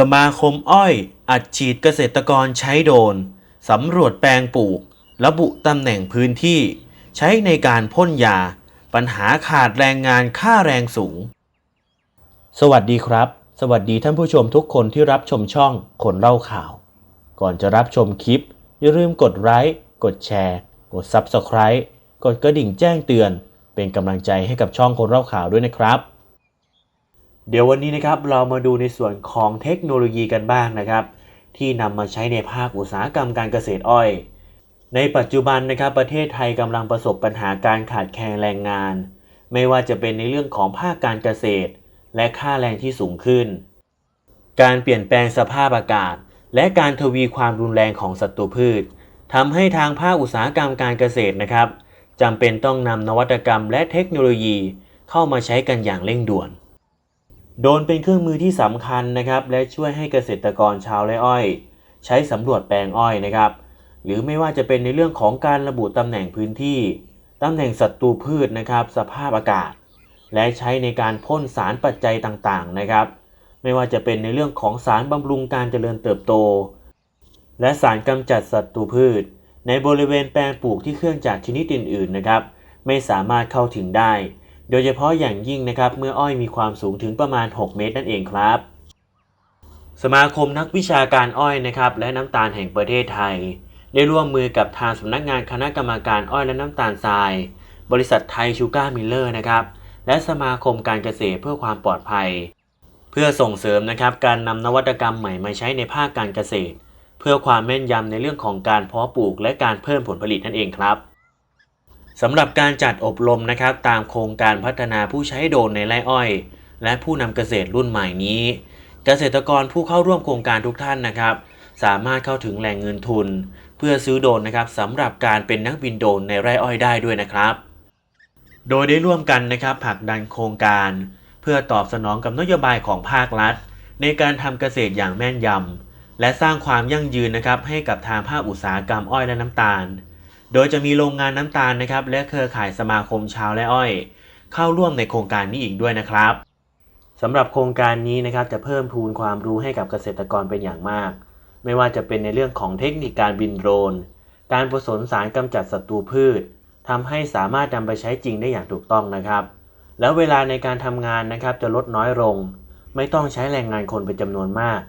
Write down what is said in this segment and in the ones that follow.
สมาคมอ้อย อัดฉีดเกษตรกรใช้โดรนสำรวจแปลงปลูก ระบุตำแหน่งพื้นที่ ใช้ในการพ่นยา ปัญหาขาดแรงงานค่าแรงสูง สวัสดีครับ สวัสดีท่านผู้ชมทุกคนที่รับชมช่องคนเล่าข่าว ก่อนจะรับชมคลิป อย่าลืมกดไลค์กดแชร์ กด Subscribe กดกระดิ่งแจ้งเตือน เป็นกำลังใจให้กับช่องคนเล่าข่าวด้วยนะครับ เดี๋ยววันนี้นะครับเรามาดูในส่วนของเทคโนโลยีกันบ้างนะครับ ที่นำมาใช้ในภาคอุตสาหกรรมการเกษตรอ้อย ในปัจจุบันนะครับประเทศไทยกำลังประสบปัญหาการขาดแคลนแรงงาน ไม่ว่าจะเป็นในเรื่องของภาคการเกษตร และค่าแรงที่สูงขึ้น การเปลี่ยนแปลงสภาพอากาศ และการทวีความรุนแรงของศัตรูพืชทำให้ทางภาคอุตสาหกรรมการเกษตรนะครับจำเป็นต้องนำนวัตกรรมและเทคโนโลยีเข้ามาใช้กันอย่างเร่งด่วน โดรนเป็นเครื่องมือที่สำคัญนะครับ และช่วยให้เกษตรกรชาวไร่อ้อย ใช้สำรวจแปลงอ้อยนะครับ หรือไม่ว่าจะเป็นในเรื่องของการระบุตำแหน่งพื้นที่ตำแหน่งศัตรูพืชนะครับ สภาพอากาศ และใช้ในการพ่นสารปัจจัยต่างๆนะครับ ไม่ว่าจะเป็นในเรื่องของสารบำรุงการเจริญเติบโต และสารกำจัดศัตรูพืช ในบริเวณแปลงปลูกที่เครื่องจักรชนิดอื่นๆนะครับ ไม่สามารถเข้าถึงได้ โดยเฉพาะอย่างยิ่งนะครับเมื่ออ้อยมีความสูงถึงประมาณ 6 เมตรนั่นเองครับ สมาคมนักวิชาการอ้อยนะครับและน้ำตาลแห่งประเทศไทย ได้ร่วมมือกับทางสำนักงานคณะกรรมการอ้อยและน้ำตาลทราย บริษัทไทยชูการ์มิลเลอร์นะครับ และสมาคมการเกษตรเพื่อความปลอดภัย เพื่อส่งเสริมนะครับการนำนวัตกรรมใหม่มาใช้ในภาคการเกษตร เพื่อความแม่นยำในเรื่องของการเพาะปลูกและการเพิ่มผลผลิตนั่นเองครับสำหรับการจัดอบรมนะครับตามโครงการพัฒนาผู้ใช้โดรนในไร่อ้อย และผู้นำเกษตรรุ่นใหม่นี้ เกษตรกรผู้เข้าร่วมโครงการทุกท่านนะครับ สามารถเข้าถึงแหล่งเงินทุน เพื่อซื้อโดรนนะครับสำหรับการเป็นนักบินโดรนในไร่อ้อยได้ด้วยนะครับ โดยได้ร่วมกันนะครับผลักดันโครงการ เพื่อตอบสนองกับนโยบายของภาครัฐ ในการทำเกษตรอย่างแม่นยำและสร้างความยั่งยืนนะครับให้กับทางภาคอุตสาหกรรมอ้อยและน้ำตาล โดยจะมีโรงงานน้ำตาลนะครับและเครือข่ายสมาคมชาวและอ้อย เข้าร่วมในโครงการนี้อีกด้วยนะครับสำหรับโครงการนี้นะครับจะเพิ่มพูนความรู้ให้กับเกษตรกรเป็นอย่างมาก ไม่ว่าจะเป็นในเรื่องของเทคนิคการบินโดรน การผสมสารกำจัดศัตรูพืช ทำให้สามารถนำไปใช้จริงได้อย่างถูกต้องนะครับ แล้วเวลาในการทำงานนะครับจะลดน้อยลง ไม่ต้องใช้แรงงานคนเป็นจำนวนมาก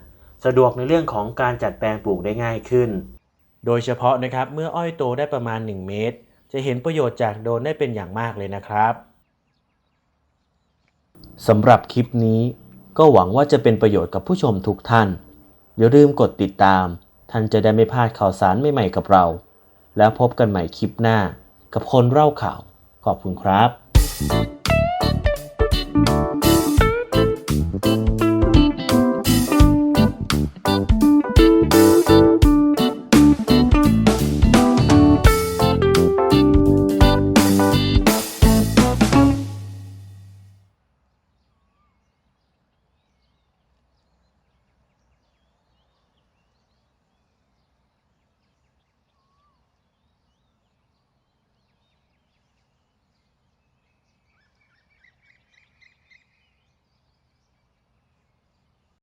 สะดวกในเรื่องของการจัดแปลงปลูกได้ง่ายขึ้น โดยเฉพาะนะครับเมื่ออ้อยโตได้ประมาณ 1 เมตร จะเห็นประโยชน์จากโดนได้เป็นอย่างมากเลยนะครับสำหรับคลิปนี้ก็หวังว่าจะเป็นประโยชน์กับผู้ชมทุกท่าน อย่าลืมกดติดตาม ท่านจะได้ไม่พลาดข่าวสารใหม่ๆกับเรา แล้วพบกันใหม่คลิปหน้า กับคนเล่าข่าว ขอบคุณครับ